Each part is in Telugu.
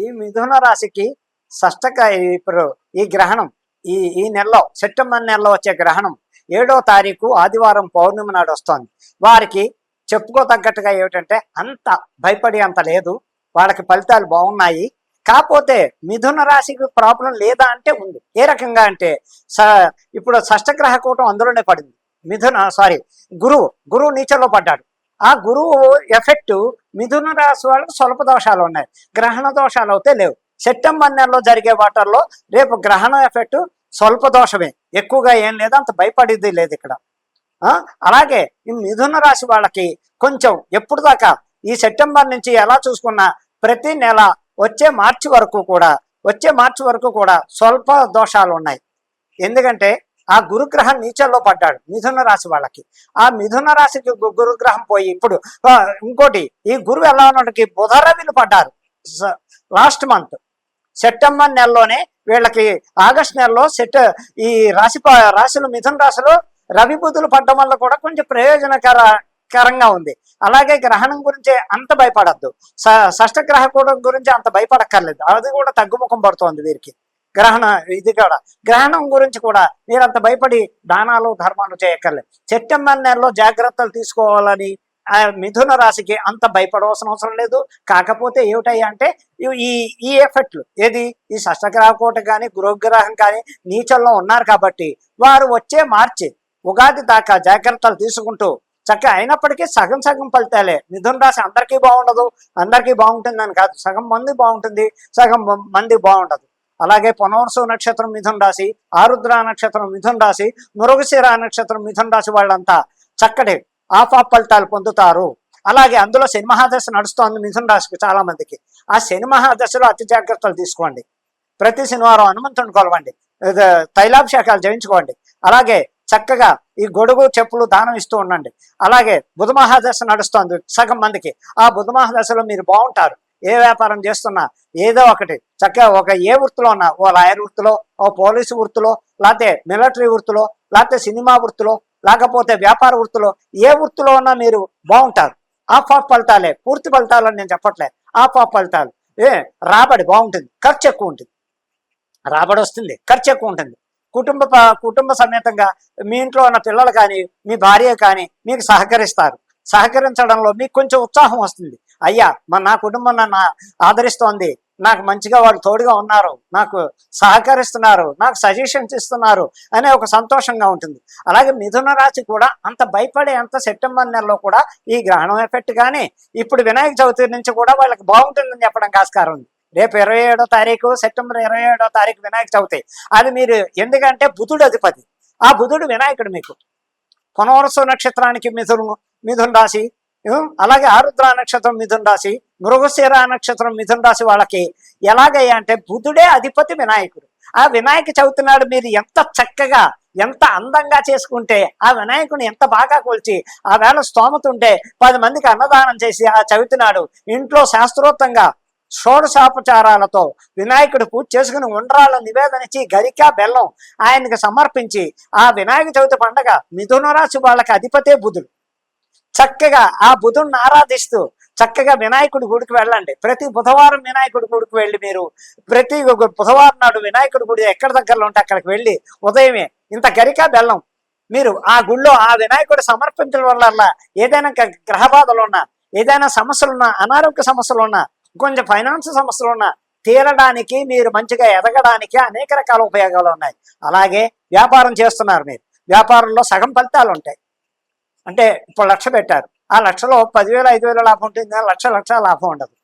ఈ మిథున రాశికి షష్టక ఇప్పుడు ఈ గ్రహణం ఈ ఈ నెలలో సెప్టెంబర్ నెలలో వచ్చే గ్రహణం. ఏడో తారీఖు ఆదివారం పౌర్ణమి నాడు వస్తోంది. వారికి చెప్పుకోతగ్గట్టుగా ఏమిటంటే అంత భయపడి అంత లేదు. వాళ్ళకి ఫలితాలు బాగున్నాయి. కాకపోతే మిథున రాశికి ప్రాబ్లం లేదా అంటే ఉంది. ఏ రకంగా అంటే స ఇప్పుడు షష్టగ్రహ కూటం అందులోనే పడింది. మిథున సారీ గురువు గురువు నీచంలో పడ్డాడు. ఆ గురువు ఎఫెక్ట్ మిథున రాశి వాళ్ళకి స్వల్ప దోషాలు ఉన్నాయి. గ్రహణ దోషాలు అయితే లేవు. సెప్టెంబర్ నెలలో జరిగే వాటర్లో రేపు గ్రహణ ఎఫెక్ట్ స్వల్ప దోషమే. ఎక్కువగా ఏం లేదు అంత భయపడేది లేదు ఇక్కడ. అలాగే ఈ మిథున రాశి వాళ్ళకి కొంచెం ఎప్పుడు దాకా ఈ సెప్టెంబర్ నుంచి ఎలా చూసుకున్నా ప్రతి నెల వచ్చే మార్చి వరకు కూడా వచ్చే మార్చి వరకు కూడా స్వల్ప దోషాలు ఉన్నాయి. ఎందుకంటే ఆ గురుగ్రహం నీచల్లో పడ్డాడు మిథున రాశి వాళ్ళకి. ఆ మిథున రాశికి గురుగ్రహం పోయి ఇప్పుడు ఇంకోటి ఈ గురువు ఎలా ఉన్నటికి బుధరవిలు పడ్డారు. Last month. సెప్టెంబర్ నెలలోనే వీళ్ళకి ఆగస్ట్ నెలలో సెట్ ఈ రాశి రాశులు మిథున రాశిలో రవి బుధులు పడ్డం వల్ల కూడా కొంచెం ప్రయోజనకర కరంగా ఉంది. అలాగే గ్రహణం గురించి అంత భయపడద్దు. షష్ట గ్రహకూడం గురించి అంత భయపడక్కర్లేదు. అది కూడా తగ్గుముఖం పడుతోంది వీరికి. గ్రహణ ఇది కూడా. గ్రహణం గురించి కూడా మీరంత భయపడి దానాలు ధర్మాలు చేయక్కర్లేదు. సెప్టెంబర్ నెలలో జాగ్రత్తలు తీసుకోవాలని ఆ మిథున రాశికి అంత భయపడవలసిన అవసరం లేదు. కాకపోతే ఏమిటాయి అంటే ఈ ఈ ఎఫెక్ట్లు ఏది? ఈ షష్టగ్రహ కోట కానీ గృహగ్రహం కానీ నీచల్లో ఉన్నారు కాబట్టి వారు వచ్చే మార్చి ఉగాది దాకా జాగ్రత్తలు తీసుకుంటూ చక్కగా అయినప్పటికీ సగం సగం ఫలితాలే. మిథున రాశి అందరికీ బాగుండదు. అందరికీ బాగుంటుందని కాదు. సగం మంది బాగుంటుంది. సగం మంది బాగుండదు. అలాగే పునవర్సు నక్షత్రం మిథున్ రాశి ఆరుద్ర నక్షత్రం మిథున్ రాశి మృగశిర నక్షత్రం మిథున్ రాశి వాళ్ళంతా చక్కటి ఆఫ్ ఆఫ్ ఫలితాలు పొందుతారు. అలాగే అందులో శని మహాదశ నడుస్తోంది మిథున రాశికి చాలా మందికి. ఆ శని మహాదశలో అతి జాగ్రత్తలు తీసుకోండి. ప్రతి శనివారం హనుమంతుని కొలవండి. తైలాభిషేకాలు చేయించుకోండి అలాగే చక్కగా ఈ గొడుగు చెప్పులు దానం ఇస్తూ ఉండండి. అలాగే బుధ మహాదశ నడుస్తోంది సగం మందికి. ఆ బుధ మహాదశలో మీరు బాగుంటారు. ఏ వ్యాపారం చేస్తున్నా ఏదో ఒకటి. చక్కగా ఒక ఏ వృత్తిలో ఉన్నా ఓ లాయర్ వృత్తిలో ఓ పోలీసు వృత్తిలో లేకపోతే మిలిటరీ వృత్తిలో లేకపోతే సినిమా వృత్తిలో లేకపోతే వ్యాపార వృత్తిలో ఏ వృత్తిలో ఉన్నా మీరు బాగుంటారు. ఆఫ్ ఆఫ్ ఫలితాలే పూర్తి ఫలితాలని నేను చెప్పట్లే. ఆఫ్ ఆఫ్ ఫలితాలు. ఏ రాబడి బాగుంటుంది ఖర్చు ఎక్కువ ఉంటుంది. రాబడి వస్తుంది ఖర్చు ఎక్కువ ఉంటుంది. కుటుంబ కుటుంబ సమేతంగా మీ ఇంట్లో ఉన్న పిల్లలు కానీ మీ భార్య కానీ మీకు సహకరిస్తారు. సహకరించడంలో మీకు కొంచెం ఉత్సాహం వస్తుంది. అయ్యా మా నా కుటుంబం నన్ను ఆదరిస్తోంది. నాకు మంచిగా వాళ్ళు తోడుగా ఉన్నారు. నాకు సహకరిస్తున్నారు. నాకు సజెషన్స్ ఇస్తున్నారు అనే ఒక సంతోషంగా ఉంటుంది. అలాగే మిథున రాశి కూడా అంత భయపడే అంత సెప్టెంబర్ నెలలో కూడా ఈ గ్రహణం ఎఫెక్ట్ కానీ ఇప్పుడు వినాయక చవితి నుంచి కూడా వాళ్ళకి బాగుంటుందని చెప్పడం ఆస్కారం ఉంది. రేపు ఇరవై ఏడో తారీఖు సెప్టెంబర్ ఇరవై ఏడో తారీఖు వినాయక చవితి. అది మీరు ఎందుకంటే బుధుడు అధిపతి. ఆ బుధుడు వినాయకుడు మీకు. పునవరసు నక్షత్రానికి మిథును మిథున రాశి అలాగే ఆరుద్ర నక్షత్రం మిథున రాశి మృగశిర నక్షత్రం మిథున రాశి వాళ్ళకి ఎలాగయ్యా అంటే బుధుడే అధిపతి వినాయకుడు. ఆ వినాయక చవితి నాడు మీరు ఎంత చక్కగా ఎంత అందంగా చేసుకుంటే ఆ వినాయకుని ఎంత బాగా కొలిచి ఆ వేళ స్తోమత ఉంటే పది మందికి అన్నదానం చేసి ఆ చవితి నాడు ఇంట్లో శాస్త్రోక్తంగా షోడశాపచారాలతో వినాయకుడు పూజ చేసుకుని ఉండ్రాల నివేదన ఇచ్చి గరిక బెల్లం ఆయనకి సమర్పించి ఆ వినాయక చవితి పండగ మిథున రాశి వాళ్ళకి అధిపతే బుధుడు. చక్కగా ఆ బుధుడిని ఆరాధిస్తూ చక్కగా వినాయకుడి గుడికి వెళ్ళండి. ప్రతి బుధవారం వినాయకుడి గుడికి వెళ్ళి మీరు ప్రతి బుధవారం నాడు వినాయకుడి గుడి ఎక్కడ దగ్గరలో ఉంటే అక్కడికి వెళ్ళి ఉదయమే ఇంత గరిక బెల్లం మీరు ఆ గుళ్ళో ఆ వినాయకుడు సమర్పించడం వల్ల ఏదైనా గ- గ్రహ బాధలు ఉన్నా ఏదైనా సమస్యలు ఉన్నా అనారోగ్య సమస్యలు ఉన్నా కొంచెం ఫైనాన్స్ సమస్యలు ఉన్నా తీరడానికి మీరు మంచిగా ఎదగడానికి అనేక రకాల ఉపయోగాలు ఉన్నాయి. అలాగే వ్యాపారం చేస్తున్నారు మీరు. వ్యాపారంలో సగం ఫలితాలు ఉంటాయి. అంటే ఇప్పుడు లక్ష పెట్టారు. ఆ లక్షలో పదివేల ఐదు వేల లాభం ఉంటుంది? లక్ష లక్ష లాభం ఉండదు.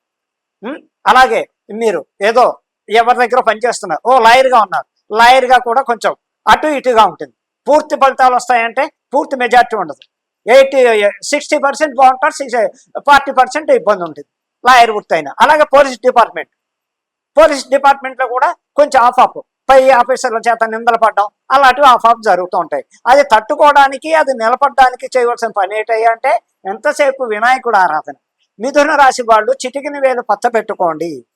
అలాగే మీరు ఏదో ఎవరి దగ్గర పనిచేస్తున్నారు ఓ లాయర్గా ఉన్నారు. లాయర్గా కూడా కొంచెం అటు ఇటుగా ఉంటుంది. పూర్తి ఫలితాలు వస్తాయంటే పూర్తి మెజార్టీ ఉండదు. ఎయిటీ సిక్స్టీ పర్సెంట్ బాగుంటారు సిక్స్ ఫార్టీ పర్సెంట్ ఇబ్బంది ఉంటుంది. లాయర్ వృత్తి అలాగే పోలీస్ డిపార్ట్మెంట్. పోలీస్ డిపార్ట్మెంట్లో కూడా కొంచెం ఆఫ్ ఆఫ్. పై ఆఫీసర్ల చేత నిందలు పడ్డం అలాంటివి ఆఫ్ ఆఫ్ జరుగుతూ ఉంటాయి. అది తట్టుకోవడానికి అది నిలబడడానికి చేయవలసిన పని ఏంటయ్యా అంటే ఎంతసేపు వినాయకుడు ఆరాధన. మిథున రాశి వాళ్ళు చిటికిన వేలు పచ్చ పెట్టుకోండి.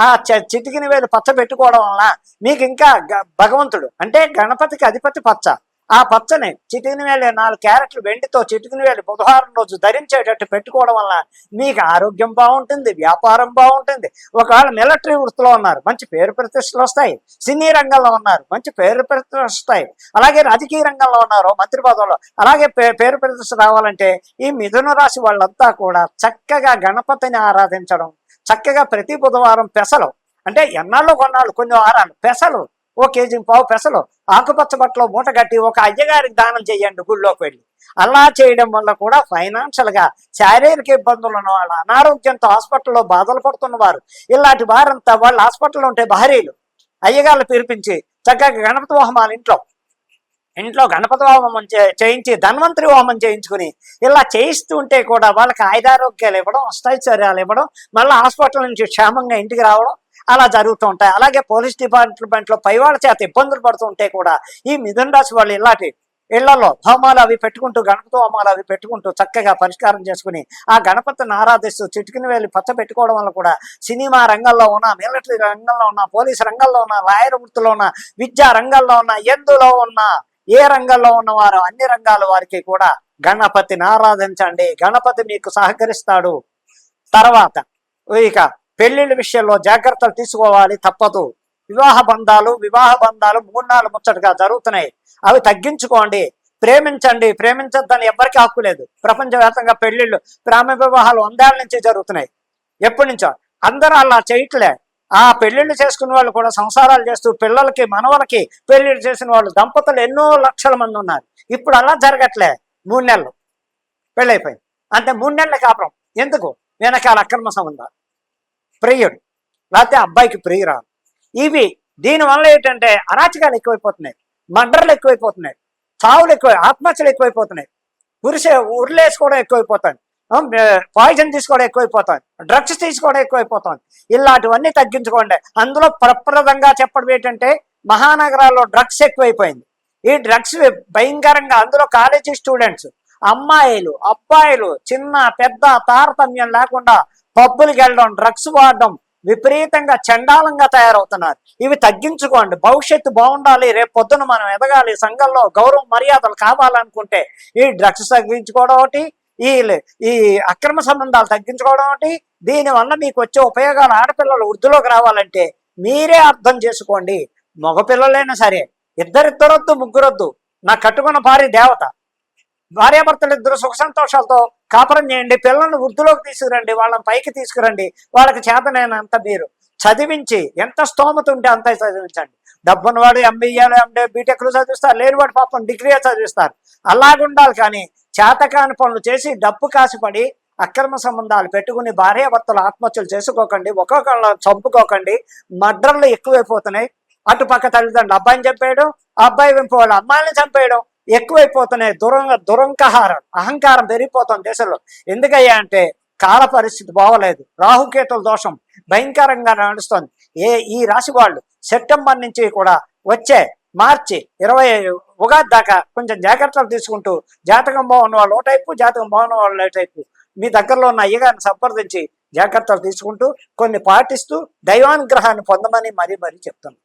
ఆ చిటికిన వేలు పచ్చ పెట్టుకోవడం వలన మీకు ఇంకా గ- భగవంతుడు అంటే గణపతికి అధిపతి పచ్చ. ఆ పచ్చని చిటికిన వేలి నాలుగు క్యారెట్లు వెండితో చిటికిన వేలి బుధవారం రోజు ధరించేటట్టు పెట్టుకోవడం వల్ల మీకు ఆరోగ్యం బాగుంటుంది వ్యాపారం బాగుంటుంది. ఒకవేళ మిలిటరీ వృత్తిలో ఉన్నారు మంచి పేరు ప్రతిష్టలు వస్తాయి. సినీ రంగంలో ఉన్నారు మంచి పేరు ప్రతిష్టలు వస్తాయి. అలాగే రాజకీయ రంగంలో ఉన్నారు మంత్రి పదవులు. అలాగే పే- పేరు ప్రతిష్ట రావాలంటే ఈ మిథున రాశి వాళ్ళంతా కూడా చక్కగా గణపతిని ఆరాధించడం చక్కగా ప్రతి బుధవారం పెసలు అంటే ఎన్నాళ్ళు కొన్నాళ్ళు కొన్ని వారాలు పెసలు ఓ కేజీ పావు పెసలు ఆకుపచ్చ బట్టలో మూట కట్టి ఒక అయ్యగారికి దానం చేయండి గుళ్ళోకి వెళ్ళి. అలా చేయడం వల్ల కూడా ఫైనాన్షియల్గా శారీరక ఇబ్బందులు ఉన్న వాళ్ళు అనారోగ్యంతో హాస్పిటల్లో బాధలు పడుతున్న వారు. ఇలాంటి వారంతా వాళ్ళు హాస్పిటల్లో ఉంటే భార్యలు అయ్యగాళ్ళు పిలిపించి చక్కగా గణపతి హోమాలు ఇంట్లో ఇంట్లో గణపతి హోమం చే- చేయించి ధన్వంతరి హోమం చేయించుకుని ఇలా చేయిస్తూ ఉంటే కూడా వాళ్ళకి ఆయుధారోగ్యాలు ఇవ్వడం అష్టైశ్వర్యాలు ఇవ్వడం మళ్ళీ హాస్పిటల్ నుంచి క్షేమంగా ఇంటికి రావడం అలా జరుగుతూ ఉంటాయి. అలాగే పోలీస్ డిపార్ట్మెంట్లో పై వాళ్ళ చేత ఇబ్బందులు పడుతూ ఉంటే కూడా ఈ మిథున రాశి వాళ్ళు ఇలాంటి ఇళ్ళలో హోమాలు అవి పెట్టుకుంటూ గణపతి హోమాలు అవి పెట్టుకుంటూ చక్కగా పరిష్కారం చేసుకుని ఆ గణపతిని ఆరాధిస్తూ చిటికిన వేలి పచ్చ పెట్టుకోవడం వల్ల కూడా సినిమా రంగంలో ఉన్న మిలిటరీ రంగంలో ఉన్న పోలీస్ రంగంలో ఉన్న లాయర్ వృత్తిలో ఉన్న విద్యా రంగంలో ఉన్న ఎందులో ఉన్న ఏ రంగంలో ఉన్నవారు అన్ని రంగాల వారికి కూడా గణపతిని ఆరాధించండి. గణపతి మీకు సహకరిస్తాడు. తర్వాత ఇక పెళ్ళిళ్ళ విషయంలో జాగ్రత్తలు తీసుకోవాలి తప్పదు. వివాహ బంధాలు వివాహ బంధాలు మూడు నాలుగు ముచ్చటగా జరుగుతున్నాయి. అవి తగ్గించుకోండి. ప్రేమించండి. ప్రేమించద్దని ఎవరికి హక్కు లేదు. ప్రపంచవ్యాప్తంగా పెళ్ళిళ్ళు ప్రేమ వివాహాలు వందేళ్ళ నుంచి జరుగుతున్నాయి. ఎప్పటి నుంచో? అందరూ అలా చేయట్లే. ఆ పెళ్ళిళ్ళు చేసుకున్న వాళ్ళు కూడా సంసారాలు చేస్తూ పిల్లలకి మనవలకి పెళ్ళిళ్ళు చేసిన వాళ్ళు దంపతులు ఎన్నో లక్షల మంది ఉన్నారు. ఇప్పుడు అలా జరగట్లే. మూడు నెలలు. పెళ్ళైపోయింది. అంటే మూడు నెలల కాపురం. ఎందుకు? వెనకాల అక్రమ సంబంధాలు. ప్రియుడు లేకపోతే అబ్బాయికి ప్రియురాలు. ఇవి దీనివల్ల ఏంటంటే అరాచకాలు ఎక్కువైపోతున్నాయి మర్డర్లు ఎక్కువైపోతున్నాయి చావులు ఎక్కువ ఆత్మహత్యలు ఎక్కువైపోతున్నాయి ఉరిసే ఉరిలేసుకోవడం ఎక్కువైపోతాయి పాయిజన్ తీసుకోవడం ఎక్కువైపోతాయి డ్రగ్స్ తీసుకోవడం ఎక్కువైపోతుంది ఇలాంటివన్నీ తగ్గించుకోండి. అందులో ప్రప్రదంగా చెప్పడం ఏంటంటే మహానగరాల్లో డ్రగ్స్ ఎక్కువైపోయింది. ఈ డ్రగ్స్ భయంకరంగా అందులో కాలేజీ స్టూడెంట్స్ అమ్మాయిలు అబ్బాయిలు చిన్న పెద్ద తారతమ్యం లేకుండా పబ్బులకి వెళ్ళడం డ్రగ్స్ వాడడం విపరీతంగా చండాలంగా తయారవుతున్నారు. ఇవి తగ్గించుకోండి. భవిష్యత్తు బాగుండాలి. రేపు పొద్దున మనం ఎదగాలి. సంఘంలో గౌరవ మర్యాదలు కావాలనుకుంటే ఈ డ్రగ్స్ తగ్గించుకోవడం ఒకటి ఈ ఈ అక్రమ సంబంధాలు తగ్గించుకోవడం ఒకటి దీనివల్ల మీకు వచ్చే ఉపయోగాలు ఆడపిల్లలు వృద్ధిలోకి రావాలంటే మీరే అర్థం చేసుకోండి. మగపిల్లలైనా సరే ఇద్దరిద్దరొద్దు ముగ్గురొద్దు. నా కట్టుకున్న భారీ దేవత. భార్యాభర్తలు ఇద్దరు సుఖ సంతోషాలతో కాపురం చేయండి పిల్లల్ని వృద్ధిలోకి తీసుకురండి వాళ్ళని పైకి తీసుకురండి. వాళ్ళకి చేతనైనంత మీరు చదివించి ఎంత స్తోమత ఉంటే అంత చదివించండి. డబ్బున్నవాడు ఎంబీఏలు ఎండే బీటెక్లు చదివిస్తారు లేనివాడు పాపం డిగ్రీ చదివిస్తారు. అలాగుండాలి కానీ చేతకాని పనులు చేసి డబ్బు కాసిపడి అక్రమ సంబంధాలు పెట్టుకుని భార్యాభర్తలు ఆత్మహత్యలు చేసుకోకండి ఒక్కొక్కళ్ళ చంపుకోకండి. మర్డర్లు ఎక్కువైపోతున్నాయి. అటుపక్క తల్లిదండ్రులు అబ్బాయిని చంపేయడం అబ్బాయి వెంపు వాళ్ళ అమ్మాయిని చంపేయడం ఎక్కువైపోతున్నాయి. దురంగ దురంకహారం అహంకారం పెరిగిపోతుంది దేశంలో. ఎందుకయ్యా అంటే కాల పరిస్థితి బాగోలేదు. రాహుకేతుల దోషం భయంకరంగా నడుస్తుంది. ఏ ఈ రాశి వాళ్ళు సెప్టెంబర్ నుంచి కూడా వచ్చే మార్చి ఇరవై ఉగాది దాకా కొంచెం జాగ్రత్తలు తీసుకుంటూ జాతకం బాగున్న వాళ్ళు ఓ టైపు జాతకం బాగున్న వాళ్ళు ఓ టైపు. మీ దగ్గరలో ఉన్న అయ్యగారిని సంప్రదించి జాగ్రత్తలు తీసుకుంటూ కొన్ని పాటిస్తూ దైవానుగ్రహాన్ని పొందమని మరీ మరీ చెప్తున్నాను.